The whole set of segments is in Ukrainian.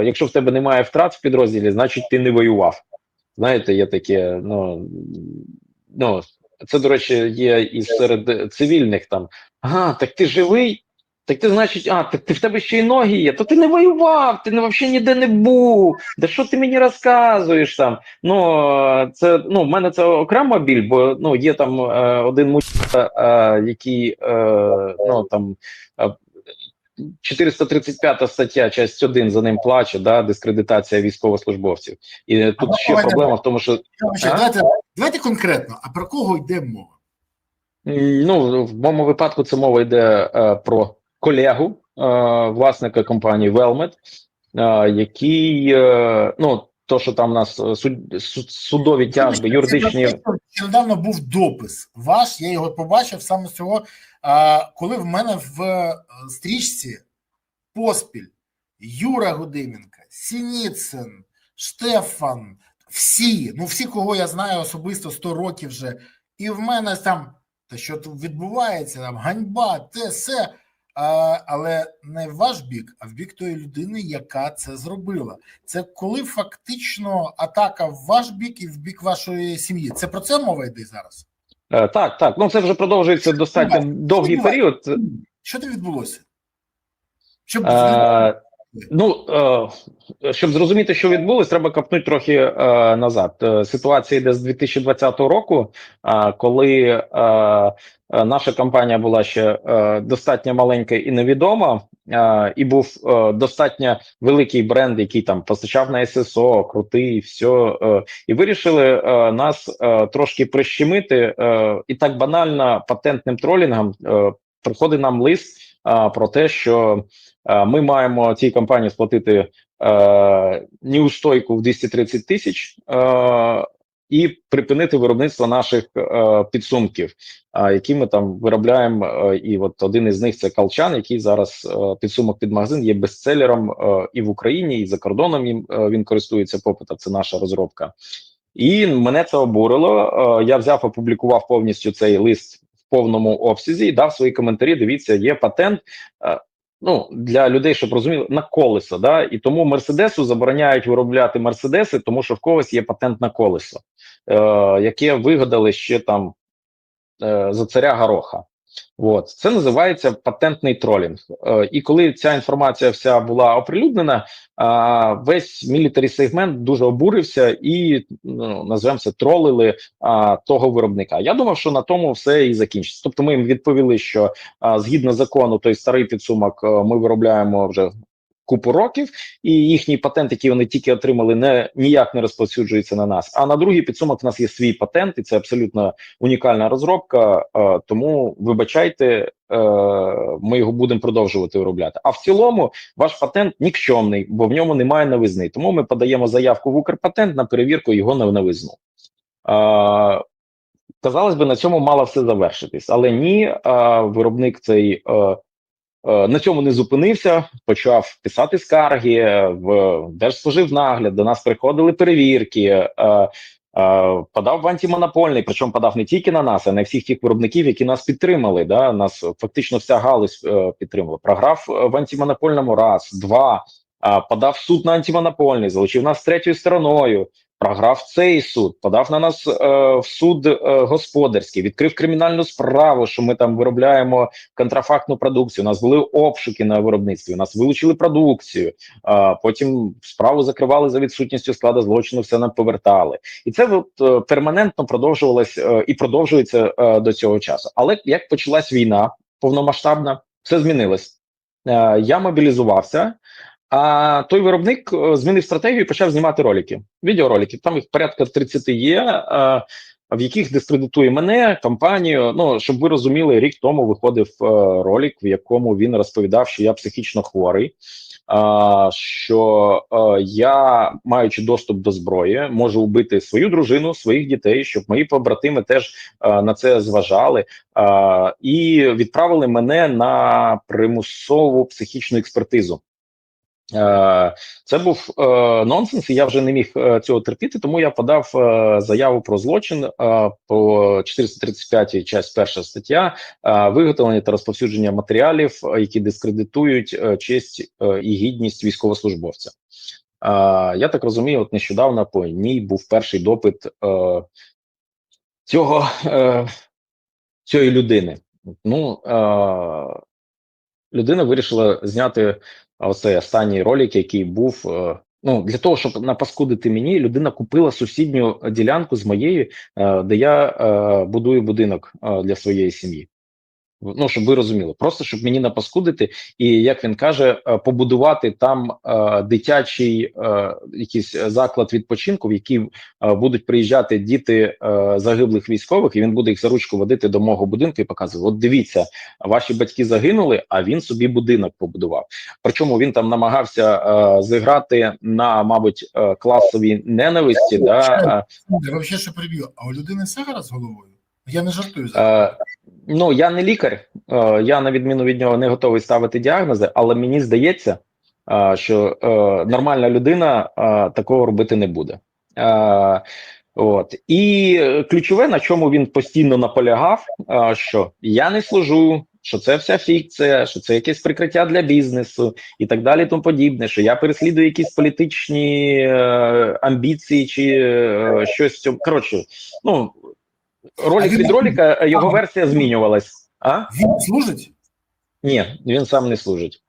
е, якщо в тебе немає втрат в підрозділі, значить ти не воював. Знаєте, є таке, ну, ну це, до речі, є і серед цивільних там. Ага, так ти живий? Так ти, значить, а, так ти в тебе ще й ноги є, то ти не воював, ти не взагалі ніде не був. Да що ти мені розказуєш там? Ну, це ну, в мене це окрема біль, бо ну, є там е, один мужчина, е, який е, ну, там. Е, 435 стаття, часть 1 за ним плаче, да, дискредитація військовослужбовців. І тут А ще давайте- проблема в тому, що Давайте, давайте конкретно, а про кого йде мова? Ну, в моєму випадку це мова йде е, про колегу е, власника компанії Велмет, е, який, е, ну, то, що там у нас е, суд, суд- судові тяжби, юридичні. Недавно був допис ваш, я його побачив саме з цього, коли в мене в е, стрічці поспіль Юра Гудименко, Сініцин, Штефан, всі, ну всі, кого я знаю особисто 100 років вже, і в мене там, та що тут відбувається, там ганьба, те, все. Але не в ваш бік, а в бік тої людини, яка це зробила. Це коли фактично атака в ваш бік і в бік вашої сім'ї. Це про це мова йде зараз? Е, Так, так. Ну це вже продовжується достатньо довгий період. Що то відбулося? Щоб Е, Ну е, щоб зрозуміти, що відбулось, треба копнути трохи е, назад. Е, Ситуація йде з 2020 року, коли наша компанія була ще достатньо маленька і невідома, і був достатньо великий бренд, який там постачав на ССО, крутий, все, і вирішили нас трошки прищемити. І так банально патентним тролінгом приходить нам лист про те, що Ми маємо цій компанії сплатити е, неустойку в 230 тисяч е, і припинити виробництво наших е, підсумків, е, які ми там виробляємо. Е, і от один із них це Калчан, який зараз е, підсумок під магазин є бестселером е, і в Україні, і за кордоном їм е, він користується попитом. Це наша розробка. І мене це обурило. Е, я взяв, опублікував повністю цей лист в повному обсязі і дав свої коментарі. Дивіться, є патент. Е, Ну для людей, щоб розуміли, на колесо, да, і тому Мерседесу забороняють виробляти Мерседеси, тому що в когось є патент на колесо, е, яке вигадали ще там е, за царя Гороха. От це називається патентний тролінг. Е, і коли ця інформація вся була оприлюднена, е, весь мілітарі сегмент дуже обурився і ну, називаємо це тролили е, того виробника. Я думав, що на тому все і закінчиться. Тобто, ми їм відповіли, що е, згідно закону, той старий підсумок, е, ми виробляємо вже. Купу років, і їхній патент, який вони тільки отримали, не ніяк не розповсюджується на нас. А на другий підсумок у нас є свій патент, і це абсолютно унікальна розробка. Е, тому вибачайте, е, ми його будемо продовжувати виробляти. А в цілому ваш патент нікчемний, бо в ньому немає новизни. Тому ми подаємо заявку в Укрпатент на перевірку його на новизну. Е, Казалось би, на цьому мало все завершитись, але ні, е, виробник цей. Е, На цьому не зупинився, почав писати скарги в Держспоживнагляд, До нас приходили перевірки, е, е, подав в антимонопольний. Причому подав не тільки на нас, а на всіх тих виробників, які нас підтримали. Да, нас фактично вся галузь е, підтримала. Програв в антимонопольному раз, два. е, Подав суд на антимонопольний, залучив нас третьою стороною. Програв цей суд, подав на нас е, в суд е, господарський, відкрив кримінальну справу, що ми там виробляємо контрафактну продукцію. У нас були обшуки на виробництві. У нас вилучили продукцію. А потім справу закривали за відсутністю складу злочину. Все нам повертали, і це от, е, перманентно продовжувалось е, і продовжується е, до цього часу. Але як почалась війна повномасштабна, все змінилось. Е, Я мобілізувався. А той виробник е, змінив стратегію і почав знімати ролики, відеоролики. Там їх порядка 30 є, е, в яких дискредитує мене, компанію. Ну щоб ви розуміли, рік тому виходив е, ролик, в якому він розповідав, що я психічно хворий. Що я, маючи доступ до зброї, можу вбити свою дружину, своїх дітей, щоб мої побратими теж на це зважали, і відправили мене на примусову психічну експертизу. Е, Це був е, нонсенс, і я вже не міг е, цього терпіти, тому я подав заяву про злочин по 435 часть перша стаття виготовлення та розповсюдження матеріалів, які дискредитують честь і гідність військовослужбовця. Я так розумію, от нещодавно по ній був перший допит цього цієї людини. Ну людина вирішила зняти оцей останній ролик, який був. е, Ну, для того, щоб напаскудити мені, людина купила сусідню ділянку з моєї, е, де я е, будую будинок для своєї сім'ї. Ну, щоб ви розуміли, просто щоб мені напаскудити, і як він каже, е, побудувати там е, дитячий е, якийсь заклад відпочинку, в який е, будуть приїжджати діти е, загиблих військових, і він буде їх за ручку водити до мого будинку і показувати: от дивіться, ваші батьки загинули, а він собі будинок побудував. Причому він там намагався е, зіграти на, мабуть, е, класовій ненависті. Да, е, Я взагалі що приб'ю. А у людини все гаразд з головою? Я не жартую зараз. Е, ну я не лікар, е, я на відміну від нього не готовий ставити діагнози, але мені здається, е, що е, нормальна людина такого робити не буде. От і ключове, на чому він постійно наполягав, що я не служу, що це вся фікція, що це якесь прикриття для бізнесу і так далі, тому подібне, що я переслідую якісь політичні амбіції чи щось. Коротше, ну ролик від ролика, його версія змінювалась. А Він служить? ні, він сам не служить.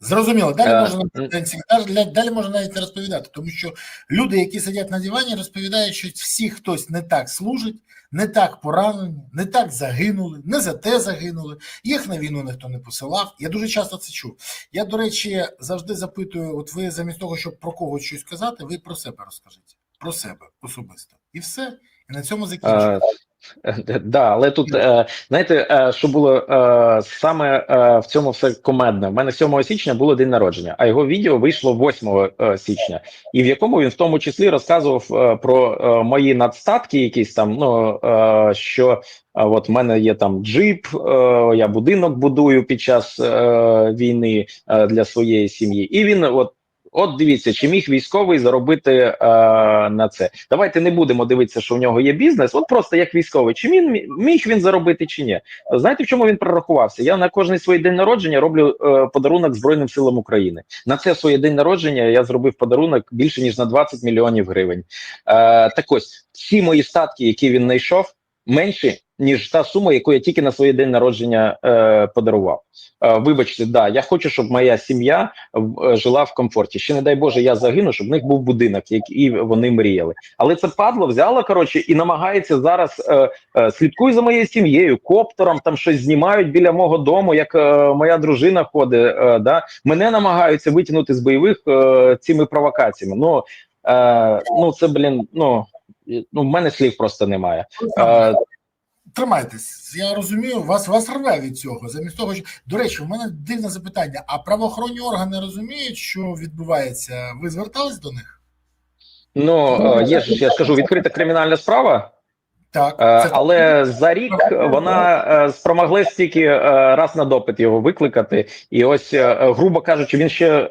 Зрозуміло, далі Е, можна далі, далі можна навіть не розповідати, тому що люди, які сидять на дивані, розповідають, що всі хтось не так служить, не так поранені, не так загинули, не за те загинули. Їх на війну ніхто не посилав. Я дуже часто це чув. Я, до речі, завжди запитую: от ви замість того, щоб про когось щось казати, ви про себе розкажіть. Про себе особисто. І все. І на цьому закінчуємо. Е, Да, але тут е, знаєте, е, що було саме в цьому все комедне. У мене 7 січня було день народження, а його відео вийшло 8 е, січня, і в якому він в тому числі розказував про мої надстатки, якісь там. Ну що от в мене є там джип, я будинок будую під час війни для своєї сім'ї, і він от. От дивіться, чи міг військовий заробити е, на це. Давайте не будемо дивитися, що в нього є бізнес. От просто як військовий, чи він міг він заробити, чи ні. Знаєте, в чому він прорахувався? Я на кожний свій день народження роблю е, подарунок Збройним силам України. На це своє день народження я зробив подарунок більше ніж на 20 мільйонів гривень. Е, так ось всі мої статки, які він знайшов, менші ніж та сума, яку я тільки на своє день народження е, подарував. Е, вибачте, да, я хочу, щоб моя сім'я е, жила в комфорті. Ще не дай Боже, я загину, щоб в них був будинок, який вони мріяли. Але це падло взяло коротше і намагається зараз е, е, слідкуй за моєю сім'єю, коптером там щось знімають біля мого дому, як е, моя дружина ходить. Е, да мене намагаються витягнути з бойових е, цими провокаціями. Ну е, ну це блін. Ну ну в мене слів просто немає. Е, Тримайтесь, я розумію, вас вас рве від цього. Замість того, що до речі, у мене дивне запитання. А правоохоронні органи розуміють, що відбувається? Ви звертались до них? ну е, є ж я скажу відкрита кримінальна справа. Так, Е, це Але за рік вона е, спромоглась тільки е, раз на допит його викликати, і ось, грубо кажучи, він ще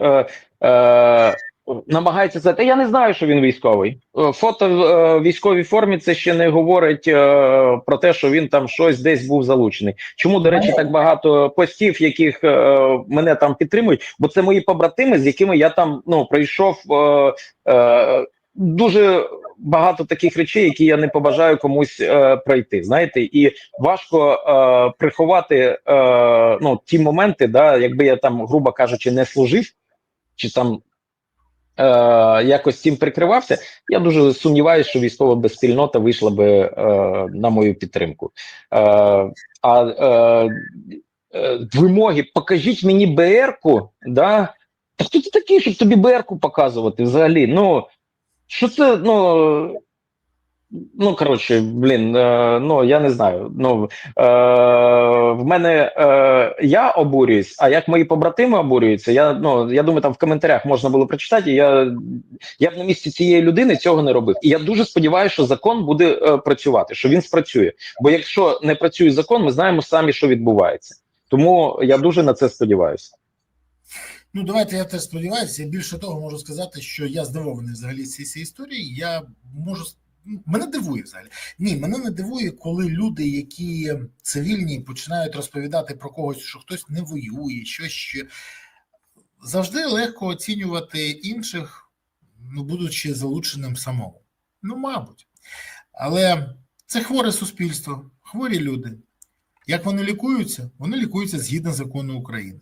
намагається це. Та я не знаю, що він військовий. Е, Фото в е, військовій формі це ще не говорить е, про те, що він там щось десь був залучений. Чому, до речі, так багато постів, яких мене там підтримують? Бо це мої побратими, з якими я там ну пройшов. Дуже багато таких речей, які я не побажаю комусь е, пройти. Знаєте, і важко е, приховати е, ну ті моменти, да, якби я там, грубо кажучи, не служив, чи там е, якось цим прикривався. Я дуже сумніваюся, що військова безспільнота вийшла би е, на мою підтримку. Е, а е, е, вимоги, покажіть мені БР-ку, да? Та хто ти такий, щоб тобі БР-ку показувати взагалі? Ну. Що це, ну. Ну, коротше, блін, е, ну я не знаю. Ну е, в мене е, я обурююсь, а як мої побратими обурюються, я ну я думаю, там в коментарях можна було прочитати. Я я б на місці цієї людини цього не робив. І я дуже сподіваюся, що закон буде е, працювати, що він спрацює. Бо якщо не працює закон, ми знаємо самі, що відбувається. Тому я дуже на це сподіваюся. Ну, давайте я теж сподіваюся. Більше того можу сказати, що я здивований взагалі цієї історії. Я можу мене дивує взагалі. Ні, мене не дивує, коли люди, які цивільні, починають розповідати про когось, що хтось не воює, що ще завжди легко оцінювати інших, ну будучи залученим самому. Ну, мабуть, але це хворе суспільство, хворі люди. Як вони лікуються? Вони лікуються згідно закону України.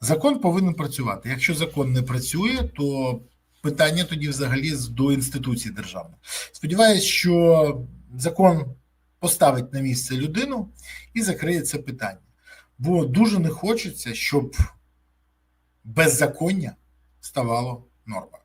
Закон повинен працювати. Якщо закон не працює, то питання тоді взагалі до інституцій державних. Сподіваюсь, що закон поставить на місце людину і закриє це питання. Бо дуже не хочеться, щоб беззаконня ставало нормою.